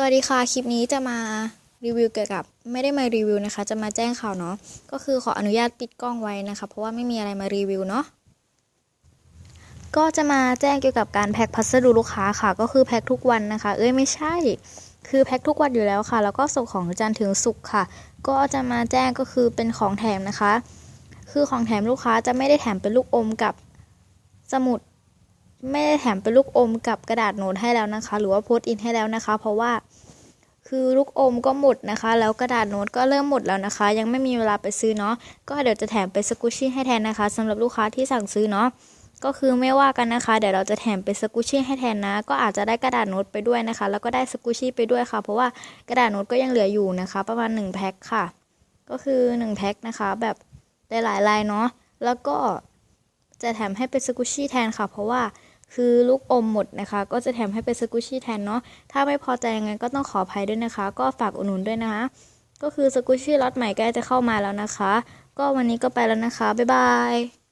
สวัสดีค่ะ คลิปนี้จะมารีวิวเกี่ยวกับ ไม่ได้มารีวิวนะคะ จะมาแจ้งข่าวเนาะ ก็คือขออนุญาตปิดกล้องไว้นะคะ เพราะว่าไม่มีอะไรมารีวิวเนาะ ก็จะมาแจ้งเกี่ยวกับการแพ็คพัสดุลูกค้าค่ะ ก็คือแพ็คทุกวันนะคะ เอ้ยไม่ใช่ คือแพ็คทุกวันอยู่แล้วค่ะ แล้วก็ส่งของจันทร์ถึงศุกร์ค่ะ ก็จะมาแจ้งก็คือเป็นของแถมนะคะ คือของแถมลูกค้าจะไม่ได้แถมเป็นลูกอมกับสมุด ไม่ได้แถมเป็นลูกอมกับกระดาษโน้ตให้แล้วนะคะ หรือว่าโพสต์อินให้แล้วนะคะ เพราะว่าคือลูกอมก็หมดนะคะ แล้วกระดาษโน้ตก็เริ่มหมดแล้วนะคะ ยังไม่มีเวลาไปซื้อเนาะก็เดี๋ยวจะแถมเป็นสกุชชี่ให้แทนนะคะสำหรับลูกค้าที่สั่งซื้อเนาะก็คือไม่ว่ากันนะคะ เดี๋ยวเราจะแถมเป็นสกุชชี่ให้แทนนะ ก็อาจจะได้กระดาษโน้ตไปด้วยนะคะ แล้วก็ได้สกุชชี่ไปด้วยค่ะ เพราะว่ากระดาษโน้ตก็ยังเหลืออยู่นะคะ ประมาณ1แพ็คค่ะ ก็คือ1แพ็คนะคะแบบได้หลายลายเนาะแล้วก็จะแถมให้เป็นสกุชชี่แทนค่ะ เพราะว่า คือลูกอมหมดนะคะ ก็จะแถมให้เป็นสกุชชี่แทนเนาะถ้าไม่พอใจยังไงก็ต้องขออภัยด้วยนะคะ ก็ฝากอุดหนุนด้วยนะคะก็คือสกุชชี่ล็อตใหม่ใกล้จะเข้ามาแล้วนะคะ ก็วันนี้ก็ไปแล้วนะคะ บ๊ายบาย